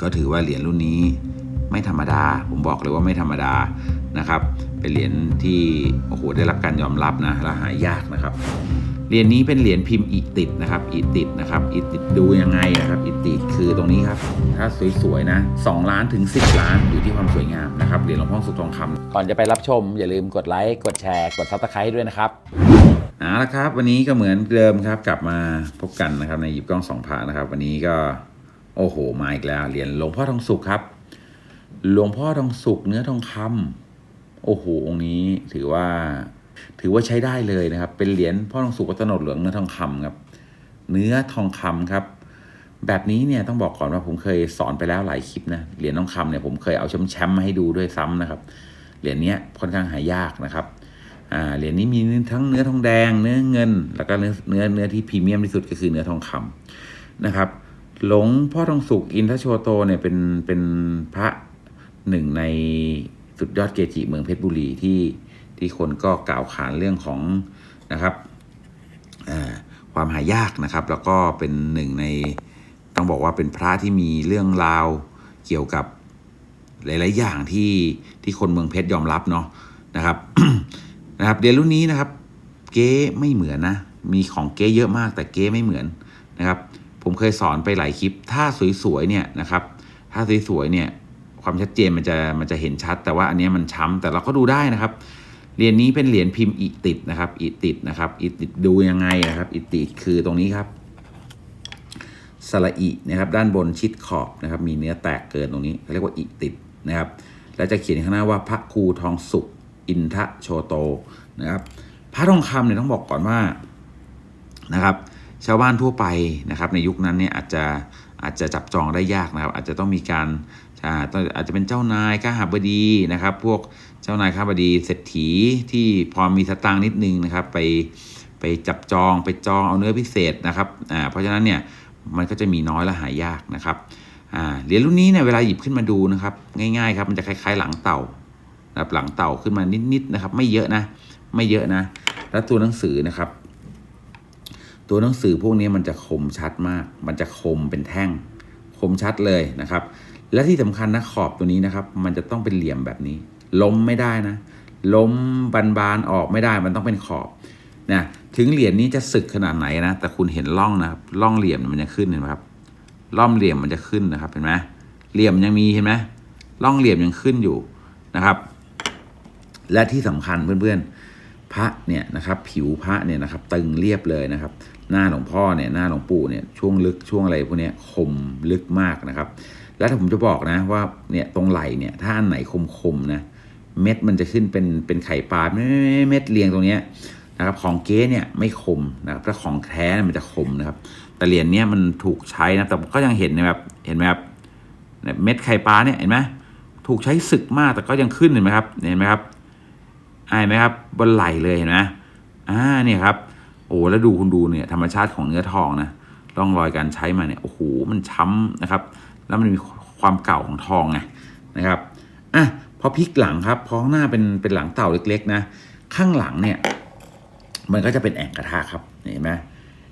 ก็ถือว่าเหรียญรุ่นนี้ไม่ธรรมดา ผมบอกเลยว่าไม่ธรรมดานะครับ เป็นเหรียญที่โอ้โหได้รับการยอมรับนะและหายากนะครับ เหรียญนี้เป็นเหรียญพิมพ์อิติดนะครับอิติดนะครับอิติดดูยังไงนะครับอิติดคือตรงนี้ครับ ถ้าสวยๆนะ2ล้านถึง 10 ล้านอยู่ที่ความสวยงามนะครับเหรียญหลวงพ่อสุขทองคำก่อนจะไปรับชม อย่าลืมกดไลค์กดแชร์กดซับสไครต์ด้วยนะครับเอาละครับ วันนี้ก็เหมือนเดิมครับกลับมาพบกันนะครับในหยิบกล้องสองผ่านะครับ วันนี้ก็ โอ้โห มาอีกแล้ว เหรียญหลวงพ่อทองสุขครับ หลวงพ่อทองสุกเนื้อทองคำโอ้โห องค์นี้ถือว่า ถือว่าใช้ได้เลยนะครับ เป็นเหรียญพ่อทองสุกวัตนดเหลืองเนื้อทองคำครับ เนื้อทองคำครับ แบบนี้เนี่ยต้องบอกก่อนว่าผมเคยสอนไปแล้วหลายคลิปนะ เหรียญทองคำเนี่ยผมเคยเอาแชมป์แชมป์มาให้ดูด้วยซ้ำนะครับ เหรียญนี้ค่อนข้างหายากนะครับเหรียญนี้มีทั้งเนื้อทองแดง เนื้อเงิน แล้วก็เนื้อเนื้อเนื้อที่พรีเมียมที่สุดก็คือเนื้อทองคำนะครับ หลวงพ่อทองสุกอินทโชโตเนี่ยเป็นเป็นพระหนึ่งในสุดยอดเกจิเมืองเพชรบุรีที่ที่คนก็กล่าวขานเรื่องของนะครับความหายากนะครับ แล้วก็เป็นหนึ่งในต้องบอกว่าเป็นพระที่มีเรื่องราวเกี่ยวกับหลาย ๆ อย่างที่ที่คนเมืองเพชรยอมรับเนาะนะครับนะครับเรียนรุ่นนี้นะครับ เก๊ไม่เหมือนนะมีของเก๊เยอะมากแต่เก๊ไม่เหมือนนะครับ ผมเคยสอนไปหลายคลิป ถ้าสวยๆเนี่ยนะครับถ้าสวยๆเนี่ยความชัดเจนมันจะมันจะเห็นชัด แต่ว่าอันนี้มันช้ำแต่เราก็ดูได้นะครับเหรียญนี้เป็นเหรียญพิมพ์อิติดนะครับอิติดนะครับอิติดดูยังไงนะครับอิติดคือตรงนี้ครับสระอินะครับด้านบนชิดขอบนะครับมีเนื้อแตกเกินตรงนี้เขาเรียกว่าอิติดนะครับแล้วจะเขียนข้างหน้าว่าพระครูทองสุข อินทะโชโตนะครับพระทองคำเนี่ยต้องบอกก่อนว่านะครับ ชาวบ้านทั่วไปนะครับในยุคนั้นเนี่ยอาจจะอาจจะจับจองได้ยากนะครับ อาจจะต้องมีการอาต้องอาจจะเป็นเจ้านายข้าหาบดีนะครับ พวกเจ้านายข้าบดีเศรษฐีที่พอมีสตางค์นิดนึงนะครับ ไปไปจับจองไปจองเอาเนื้อพิเศษนะครับอ่าเพราะฉะนั้นเนี่ยมันก็จะมีน้อยและหายากนะครับอ่าเหรียญรุ่นนี้เนี่ยเวลาหยิบขึ้นมาดูนะครับ ง่ายๆครับมันจะคล้ายๆหลังเต่าแบบหลังเต่าขึ้นมานิดๆนะครับ ไม่เยอะนะ ไม่เยอะนะ แล้วตัวหนังสือนะครับ ตัวหนังสือพวกนี้มันจะคมชัดมาก มันจะคมเป็นแท่ง คมชัดเลยนะครับ และที่สำคัญนะขอบตัวนี้นะครับ มันจะต้องเป็นเหลี่ยมแบบนี้ ล้มไม่ได้นะ ล้มบานๆออกไม่ได้ มันต้องเป็นขอบนะถึงเหรียญนี้จะสึกขนาดไหนนะ แต่คุณเห็นร่องนะครับร่องเหลี่ยมมันจะขึ้นเห็นไหมครับร่องเหลี่ยมมันจะขึ้นนะครับเห็นไหมเหลี่ยมยังมีเห็นไหมร่องเหลี่ยมยังขึ้นอยู่นะครับ และที่สำคัญเพื่อนๆ พระเนี่ยนะครับผิวพระเนี่ยนะครับตึงเรียบเลยนะครับ หน้าหลวงพ่อเนี่ยหน้าหลวงปู่เนี่ยช่วงลึกช่วงอะไรพวกนี้คมลึกมากนะครับ แล้วถ้าผมจะบอกนะว่าเนี่ยตรงไหล่เนี่ยถ้าอันไหนคมๆนะเม็ดมันจะขึ้นเป็นเป็นไข่ปลาเม็ดเรียงตรงเนี้ยนะครับของเก๊เนี่ยไม่คมนะครับถ้าของแท้มันจะคมนะครับ แต่เหรียญเนี้ยมันถูกใช้นะแต่ก็ยังเห็นแบบเห็นไหมครับเนี่ยเม็ดไข่ปลาเนี่ยเห็นไหมถูกใช้สึกมากแต่ก็ยังขึ้นเห็นไหมครับเห็นไหมครับ อายไหมครับบนไหลเลยเห็นไหมอ่าเนี่ยครับโอ้แล้วดูคุณดูเนี่ยธรรมชาติของเนื้อทองนะร่องรอยการใช้มาเนี่ยโอ้โหมันช้ำนะครับ แล้วมันมีความเก่าของทองไงนะครับอะพอพลิกหลังครับพอข้างหน้าเป็นเป็นหลังเต่าเล็ก ๆ นะ ข้างหลังเนี่ย มันก็จะเป็นแอ่งกระทะครับเห็นไหม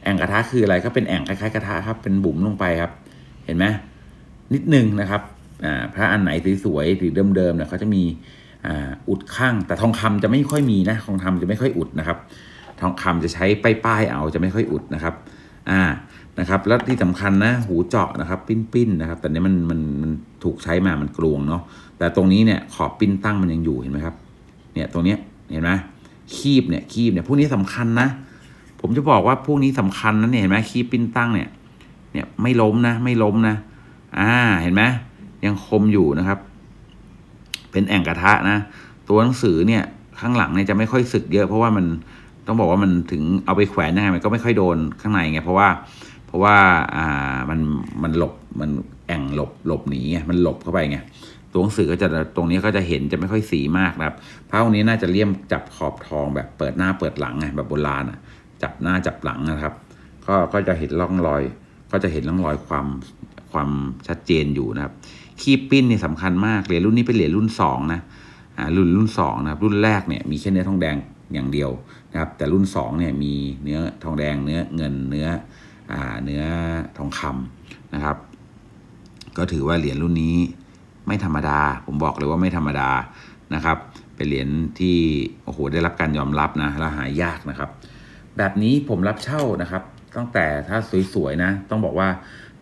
แอ่งกระทะคืออะไรก็เป็นแอ่งคล้ายๆกระทะครับ เป็นบุ๋มลงไปครับ เห็นไหมนิดนึงนะครับอ่าพระอันไหนสวยๆหรือเดิมๆเนี่ยเขาจะมี อุดข้าง แต่ทองคำจะไม่ค่อยมีนะทองคำจะไม่ค่อยอุดนะครับ ทองคำจะใช้ป้ายๆเอาจะไม่ค่อยอุดนะครับอ่านะครับแล้วที่สำคัญนะหูเจาะนะครับ ปิ้นๆนะครับ แต่เนี้มันมันมันถูกใช้มามันกลวงเนาะแต่ตรงนี้เนี่ยขอบปิ้นตั้งมันยังอยู่เห็นไหมครับเนี่ยตรงเนี้ยเห็นไหมคีบเนี่ยคีบเนี่ยพวกนี้สำคัญนะ ผมจะบอกว่าพวกนี้สำคัญนะเนี่ยเห็นไหมคีบปิ้นตั้งเนี่ยเนี่ยไม่ล้มนะ ไม่ล้มนะ อ่าเห็นไหมยังคมอยู่นะครับ เป็นแอ่งกระทะนะ ตัวหนังสือเนี่ยข้างหลังเนี่ยจะไม่ค่อยสึกเยอะ เพราะว่ามันต้องบอกว่ามันถึงเอาไปแขวนยังไงมันก็ไม่ค่อยโดนข้างในไงเพราะว่าเพราะว่าอ่ามันมันหลบมันแอ่งหลบหลบหนีไงมันหลบเข้าไปไงตัวหนังสือก็จะตรงนี้ก็จะเห็นจะไม่ค่อยสีมากนะครับพระองค์นี้น่าจะเลี่ยมจับขอบทองแบบเปิดหน้าเปิดหลังไงแบบโบราณอะจับหน้าจับหลังนะครับ ก็ก็จะเห็นร่องรอย ก็จะเห็นร่องรอยความ ความชัดเจนอยู่นะครับ คีบปิ้นนี่สำคัญมากเหรียญรุ่นนี้เป็นเหรียญรุ่นสองนะอ่ารุ่นรุ่นสองนะครับรุ่นแรกเนี่ยมีแค่เนื้อทองแดงอย่างเดียวนะครับแต่รุ่นสองเนี่ยมีเนื้อทองแดงเนื้อเงินเนื้ออ่าเนื้อทองคำนะครับ ก็ถือว่าเหรียญรุ่นนี้ไม่ธรรมดา ผมบอกเลยว่าไม่ธรรมดานะครับ เป็นเหรียญที่โอ้โหได้รับการยอมรับนะและหายากนะครับ แบบนี้ผมรับเช่านะครับ ตั้งแต่ถ้าสวยๆนะ ต้องบอกว่า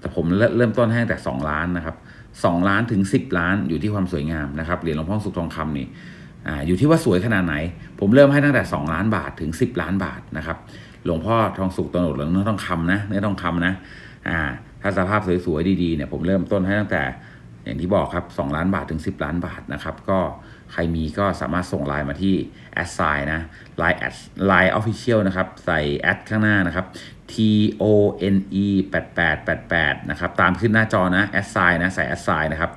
แต่ผมเริ่มต้นให้ตั้งแต่ 2 ล้านนะครับ2ล้านถึง 10 ล้านอยู่ที่ความสวยงามนะครับเหรียญหลวงพ่อสุขทองคำนี่อ่าอยู่ที่ว่าสวยขนาดไหน ผมเริ่มให้ตั้งแต่ 2 ล้านบาทถึง 10 ล้านบาทนะครับหลวงพ่อทองสุขตโนดหรือเนื้อทองคำนะเนื้อทองคำนะอ่าถ้าสภาพสวยๆดีๆเนี่ยผมเริ่มต้นให้ตั้งแต่อย่างที่บอกครับ 2 ล้านบาทถึง 10 ล้านบาทนะครับก็ใครมีก็สามารถส่งไลน์มาที่แอดไซนะไลน์แอดไลน์ออฟฟิเชียลนะครับ ใส่แอดข้างหน้านะครับ T O N E 8888นะครับตามขึ้นหน้าจอนะแอดไซน์นะใส่แอดไซนะครับ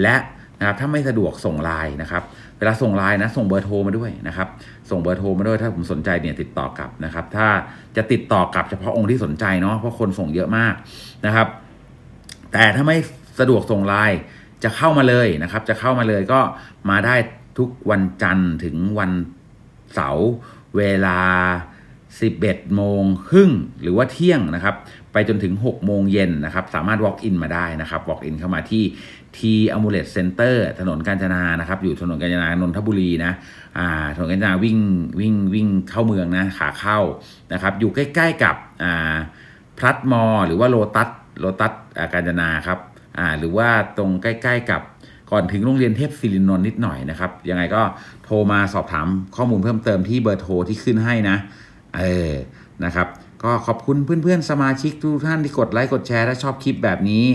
และนะครับถ้าไม่สะดวกส่งไลน์นะครับ เวลาส่งไลน์นะส่งเบอร์โทรมาด้วยนะครับ ส่งเบอร์โทรมาด้วยถ้าผมสนใจเนี่ยติดต่อกลับนะครับ ถ้าจะติดต่อกลับเฉพาะองค์ที่สนใจเนาะเพราะคนส่งเยอะมากนะครับ แต่ถ้าไม่สะดวกส่งไลน์จะเข้ามาเลยนะครับ จะเข้ามาเลยก็มาได้ทุกวันจันทร์ถึงวันเสาร์เวลา 11 โมงครึ่งหรือว่าเที่ยงนะครับ ไปจนถึง 6 โมงเย็นนะครับ สามารถ walk in มาได้นะครับ walk in เข้ามาที่ T Amulet Center ถนนกาญจนานะครับ อยู่ถนนกาญจนานนทบุรีนะอ่าถนนกาญจนาวิ่งวิ่งวิ่งเข้าเมืองนะขาเข้านะครับ อยู่ใกล้ ๆ กับอ่าพลัดมอ หรือว่าโลตัสโลตัสกาญจนาครับอ่าหรือว่าตรงใกล้ ๆ กับก่อนถึงโรงเรียนเทพศิรินนท์นิดหน่อยนะครับ ยังไงก็โทรมาสอบถามข้อมูลเพิ่มเติมที่เบอร์โทรที่ขึ้นให้นะ เออนะครับก็ขอบคุณเพื่อนๆ สมาชิกทุกท่านที่กดไลค์กดแชร์ ถ้าชอบคลิปแบบนี้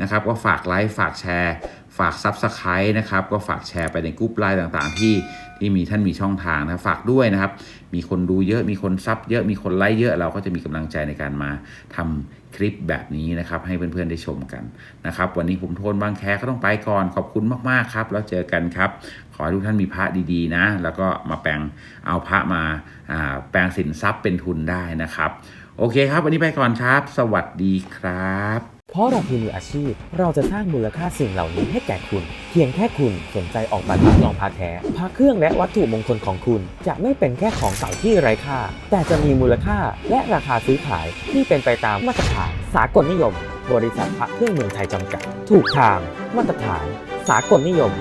นะครับก็ฝากไลค์ฝากแชร์ ฝากซับสไครต์นะครับก็ฝากแชร์ไปในกลุ่มไลน์ต่างๆ ที่ที่มีท่านมีช่องทางนะฝากด้วยนะครับ มีคนดูเยอะมีคนซับเยอะมีคนไลค์เยอะเราก็จะมีกำลังใจในการมาทำคลิปแบบนี้นะครับ ให้เพื่อนๆได้ชมกันนะครับ วันนี้ผมโทนบางแคก็ต้องไปก่อนขอบคุณมากๆครับ แล้วเจอกันครับ ขอให้ทุกท่านมีพระดีๆนะ แล้วก็มาแปลงเอาพระมาอ่าแปลงสินทรัพย์เป็นทุนได้นะครับ โอเคครับ วันนี้ไปก่อนครับ สวัสดีครับ เพราะเราคือมืออาชีพ เราจะสร้างมูลค่าสิ่งเหล่านี้ให้แก่คุณ เพียงแค่คุณสนใจออกแบบรับรองพาแท้พาเครื่องและวัตถุมงคลของคุณ จะไม่เป็นแค่ของเก่าที่ไร้ค่า แต่จะมีมูลค่าและราคาซื้อขายที่เป็นไปตามมาตรฐานสากลนิยม บริษัทพระเครื่องเมืองไทยจำกัด ถูกทาง มาตรฐาน สากลนิยม